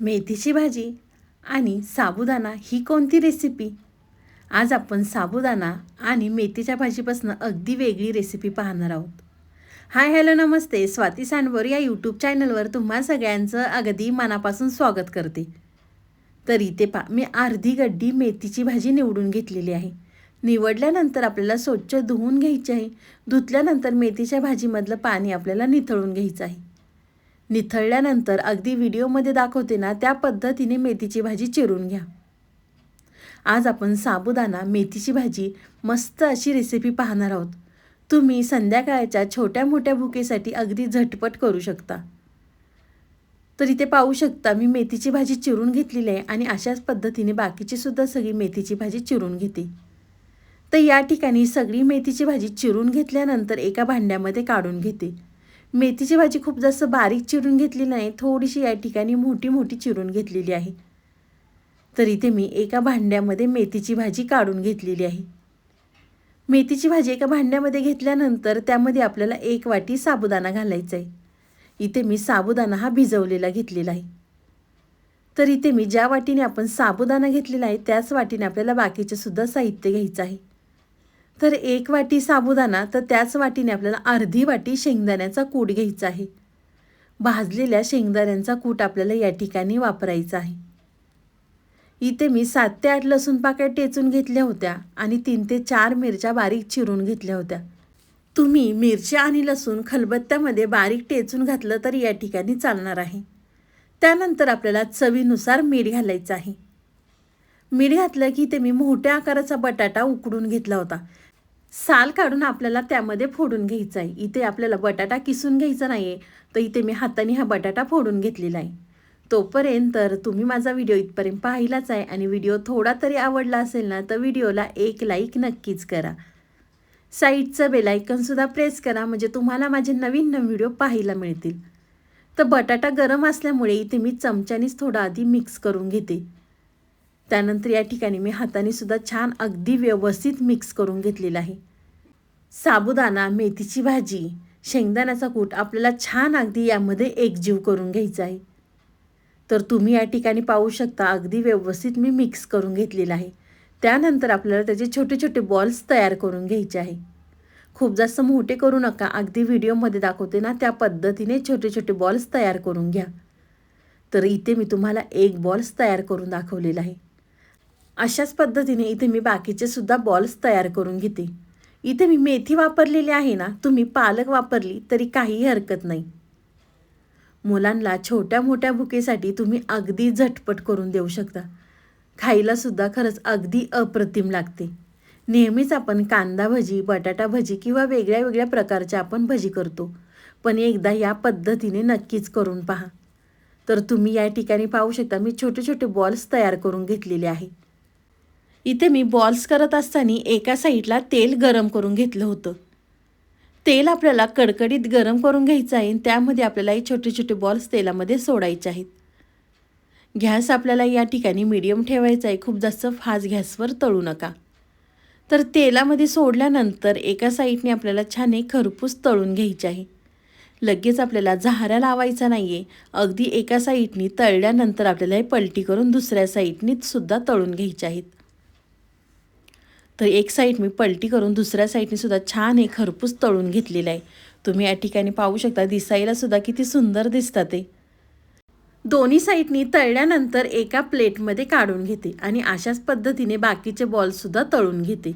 मेथीची भाजी आणि साबुदाणा ही कोणती रेसिपी आज आपण साबुदाणा आणि मेथीच्या भाजीपासून अगदी वेगळी रेसिपी पाहणार आहोत. हाय हॅलो नमस्ते. स्वाती सांडवर या यूट्यूब चॅनलवर तुम्हा सगळ्यांचं अगदी मनापासून स्वागत करते. तर इथे पा मी अर्धी गड्डी मेथीची भाजी निवडून घेतलेली आहे. निवडल्यानंतर आपल्याला स्वच्छ धुवून घ्यायची आहे. धुतल्यानंतर मेथीच्या भाजीमधलं पाणी आपल्याला निथळून घ्यायचं आहे. निथळल्यानंतर अगदी व्हिडिओमध्ये दाखवते ना त्या पद्धतीने मेथीची भाजी चिरून घ्या. आज आपण साबुदाणा मेथीची भाजी मस्त अशी रेसिपी पाहणार आहोत. तुम्ही संध्याकाळच्या छोट्या मोठ्या भुकेसाठी अगदी झटपट करू शकता. तर इथे पाहू शकता मी मेथीची भाजी चिरून घेतलेली आहे आणि अशाच पद्धतीने बाकीची सुद्धा सगळी मेथीची भाजी चिरून घेते. तर या ठिकाणी सगळी मेथीची भाजी चिरून घेतल्यानंतर एका भांड्यामध्ये काढून घेते. मेथीची भाजी खूप जास्त बारीक चिरून घेतली नाही थोडीशी या ठिकाणी मोठी मोठी चिरून घेतलेली आहे. तर इथे मी एका भांड्यामध्ये मेथीची भाजी काढून घेतलेली आहे. मेथीची भाजी एका भांड्यामध्ये घेतल्यानंतर त्यामध्ये आपल्याला एक वाटी साबुदाणा घालायचा आहे. इथे मी साबुदाणा हा भिजवलेला घेतलेला आहे. तर इथे मी ज्या वाटीने आपण साबुदाणा घेतलेला आहे त्याच वाटीने आपल्याला बाकीचे सुद्धा साहित्य घ्यायचं आहे. तर एक वाटी साबुदाणा तर त्याच वाटीने आपल्याला अर्धी वाटी शेंगदाण्याचा कूट घ्यायचा आहे. भाजलेल्या शेंगदाण्यांचा कूट आपल्याला या ठिकाणी वापरायचा आहे. इथे मी सात ते आठ लसूण पाकळ्या टेचून घेतल्या होत्या आणि तीन ते चार मिरच्या बारीक चिरून घेतल्या होत्या. तुम्ही मिरच्या आणि लसूण खलबत्त्यामध्ये बारीक टेचून घातलं तर या ठिकाणी चालणार आहे. त्यानंतर आपल्याला चवीनुसार मीठ घालायचं आहे. मीठ घातलं की ते मी मोठ्या आकाराचा बटाटा उकडून घेतला होता. साल काढून आपल्याला त्यामध्ये फोडून घ्यायचा आहे. इथे आपल्याला बटाटा किसून घ्यायचा नाही आहे तर इथे मी हाताने हा बटाटा फोडून घेतलेला आहे. तोपर्यंत तर तुम्ही माझा व्हिडिओ इथपर्यंत पाहिलाच आहे आणि व्हिडिओ थोडा तरी आवडला असेल ना तर व्हिडिओला एक लाईक नक्कीच करा. साईडचं बेलायकनसुद्धा प्रेस करा म्हणजे तुम्हाला माझे नवीन नवीन व्हिडिओ पाहायला मिळतील. तर बटाटा गरम असल्यामुळे इथे मी चमच्यानीच थोडा आधी मिक्स करून घेते. त्यानंतर या ठिकाणी मी हाताने सुद्धा छान अगदी व्यवस्थित मिक्स करून घेतलेला आहे. साबुदाणा मेथीची भाजी शेंगदाण्याचा कूट आपल्याला छान अगदी यामध्ये एकजीव करून घ्यायचा आहे. तर तुम्ही या ठिकाणी पाहू शकता अगदी व्यवस्थित मी मिक्स करून घेतलेला आहे. त्यानंतर आपल्याला त्याचे छोटे छोटे बॉल्स तयार करून घ्यायचे आहे. खूप जास्त मोठे करू नका अगदी व्हिडिओमध्ये दाखवते ना त्या पद्धतीने छोटे छोटे बॉल्स तयार करून घ्या. तर इथे मी तुम्हाला एक बॉल्स तयार करून दाखवलेला आहे. अशाच पद्धतीने इथे मी बाकीचे सुद्धा बॉल्स तयार करून घेते. इथे मी मेथी वापरलेली आहे ना तुम्ही पालक वापरली तरी काहीही हरकत नाही. मुलांना छोट्या मोठ्या भुकेसाठी तुम्ही अगदी झटपट करून देऊ शकता. खायलासुद्धा खरंच अगदी अप्रतिम लागते. नेहमीच आपण कांदा भजी बटाटा भजी किंवा वेगळ्या वेगळ्या प्रकारच्या आपण भजी करतो. पण एकदा या पद्धतीने नक्कीच करून पहा. तर तुम्ही या ठिकाणी पाहू शकता मी छोटे छोटे बॉल्स तयार करून घेतलेले आहे. इथे मी बॉल्स करत असताना एका साईडला तेल गरम करून घेतलं होतं. तेल आपल्याला कडकडीत गरम करून घ्यायचं आहे त्यामध्ये आपल्याला हे छोटे छोटे बॉल्स तेलामध्ये सोडायचे आहेत. गॅस आपल्याला या ठिकाणी मीडियम ठेवायचा आहे. खूप जास्त फास्ट गॅसवर तळू नका. तर तेलामध्ये सोडल्यानंतर एका साईडने आपल्याला छान एक खरपूस तळून घ्यायचे आहे. लगेच आपल्याला झाऱ्या लावायचा नाही आहे अगदी एका साईडनी तळल्यानंतर आपल्याला हे पलटी करून दुसऱ्या साईडनीच सुद्धा तळून घ्यायचे आहेत. तर एक साईड मी पलटी करून दुसऱ्या साईडने सुद्धा छान हे खरपूस तळून घेतलेलं आहे. तुम्ही या ठिकाणी पाहू शकता दिसायला सुद्धा किती सुंदर दिसतात ते. दोन्ही साईडनी तळल्यानंतर एका प्लेटमध्ये काढून घेते आणि अशाच पद्धतीने बाकीचे बॉलसुद्धा तळून घेते.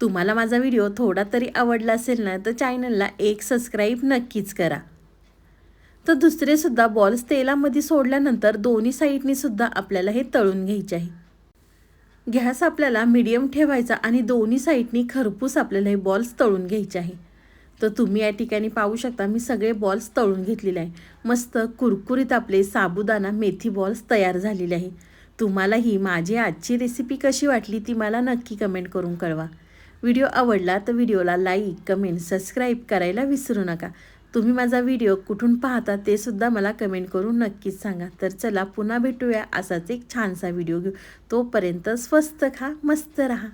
तुम्हाला माझा व्हिडिओ थोडा तरी आवडला असेल ना तर चॅनलला एक सबस्क्राईब नक्कीच करा. तर दुसरेसुद्धा बॉल्स तेलामध्ये सोडल्यानंतर दोन्ही साईडनीसुद्धा आपल्याला हे तळून घ्यायचे आहे. गॅस आपल्याला मिडियम ठेवायचा आणि दोन्ही साईडनी खरपूस आपल्याला हे बॉल्स तळून घ्यायचे आहे. तर तुम्ही या ठिकाणी पाहू शकता मी सगळे बॉल्स तळून घेतलेले आहे. मस्त कुरकुरीत आपले साबुदाणा मेथी बॉल्स तयार झालेले आहे. तुम्हाला ही माझी आजची रेसिपी कशी वाटली ती मला नक्की कमेंट करून कळवा. व्हिडिओ आवडला तर व्हिडिओला लाईक कमेंट सबस्क्राईब करायला विसरू नका. तुम्ही माझा व्हिडिओ कुठून पाहता ते सुद्धा मला कमेंट करून नक्कीच सांगा. तर चला पुन्हा भेटूया असाच एक छानसा व्हिडिओ घेऊ. तोपर्यंत स्वस्त खा मस्त रहा.